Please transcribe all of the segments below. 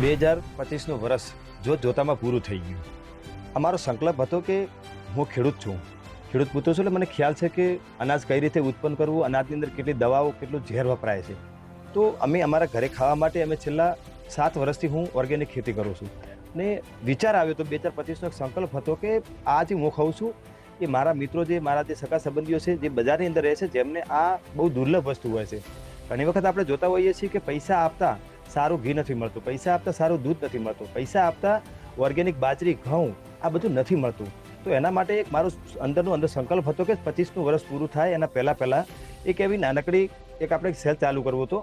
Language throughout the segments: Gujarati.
બે હજાર પચીસનું વર્ષ જોત જોતામાં પૂરું થઈ ગયું. અમારો સંકલ્પ હતો કે હું ખેડૂત છું. ખેડૂત પુત્ર છું એટલે મને ખ્યાલ છે કે અનાજ કઈ રીતે ઉત્પન્ન કરવું, અનાજની અંદર કેટલી દવાઓ, કેટલું ઝેર વપરાય છે. તો અમે અમારા ઘરે ખાવા માટે અમે છેલ્લા સાત વર્ષથી હું ઓર્ગેનિક ખેતી કરું છું. ને વિચાર આવ્યો તો બે હજાર પચીસનો એક સંકલ્પ હતો કે આ જે હું ખાઉં છું એ મારા મિત્રો જે, મારા જે સગા સંબંધીઓ છે, જે બજારની અંદર રહે છે, જેમને આ બહુ દુર્લભ વસ્તુ હોય છે. ઘણી વખત આપણે જોતા હોઈએ છીએ કે પૈસા આપતા સારું ઘી નથી મળતું, પૈસા આપતા સારું દૂધ નથી મળતું, પૈસા આપતા ઓર્ગેનિક બાજરી, ઘઉં, આ બધું નથી મળતું. તો એના માટે એક મારો અંદરનો અંદર સંકલ્પ હતો કે પચીસનું વર્ષ પૂરું થાય, એના પહેલાં પહેલાં એક એવી નાનકડી એક આપણે સેલ ચાલુ કરવો હતો.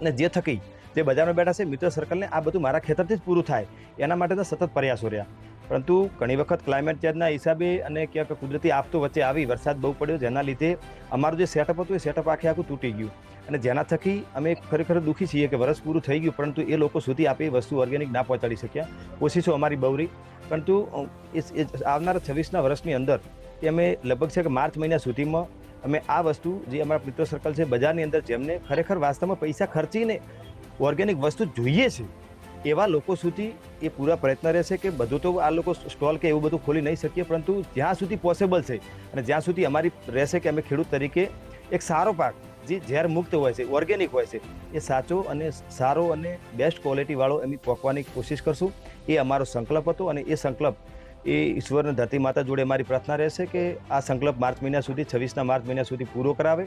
અને જે થકી, જે બજારમાં બેઠા છે મિત્ર સર્કલને આ બધું મારા ખેતરથી જ પૂરું થાય. એના માટેના સતત પ્રયાસો રહ્યા. પરંતુ ઘણી વખત ક્લાઇમેટ ચેન્જના હિસાબે અને ક્યાંક કુદરતી આફતો વચ્ચે આવી વરસાદ બહુ પડ્યો, જેના લીધે અમારું જે સેટઅપ હતું એ સેટઅપ આખે આખું તૂટી ગયું. અને જેના થકી અમે ખરેખર દુઃખી છીએ કે વર્ષ પૂરું થઈ ગયું, પરંતુ એ લોકો સુધી આપે વસ્તુ ઓર્ગેનિક ના પહોંચાડી શક્યા. કોશિશો અમારી બહુ રહી પરંતુ એ આવનારા છવ્વીસના વર્ષની અંદર એ અમે લગભગ છે કે માર્ચ મહિના સુધીમાં અમે આ વસ્તુ જે અમારા મિત્ર સર્કલ છે બજારની અંદર જેમને ખરેખર વાસ્તવમાં પૈસા ખર્ચીને ઓર્ગેનિક વસ્તુ જોઈએ છે એવા લોકો સુધી એ પૂરા પ્રયત્ન રહેશે કે બધું તો આ લોકો સ્ટોલ કે એવું બધું ખોલી નહીં શકીએ, પરંતુ જ્યાં સુધી પોસિબલ છે અને જ્યાં સુધી અમારી રહેશે કે અમે ખેડૂત તરીકે એક સારો પાક, જે ઝેર મુક્ત હોય છે, ઓર્ગેનિક હોય છે, એ સાચો અને સારો અને બેસ્ટ ક્વોલિટીવાળો એમ પોકવાની કોશિશ કરશું. એ અમારો સંકલ્પ હતો અને એ સંકલ્પ એ ઈશ્વરની ધરતી માતા જોડે મારી પ્રાર્થના રહેશે કે આ સંકલ્પ માર્ચ મહિના સુધી, છવ્વીસના માર્ચ મહિના સુધી પૂરો કરાવે.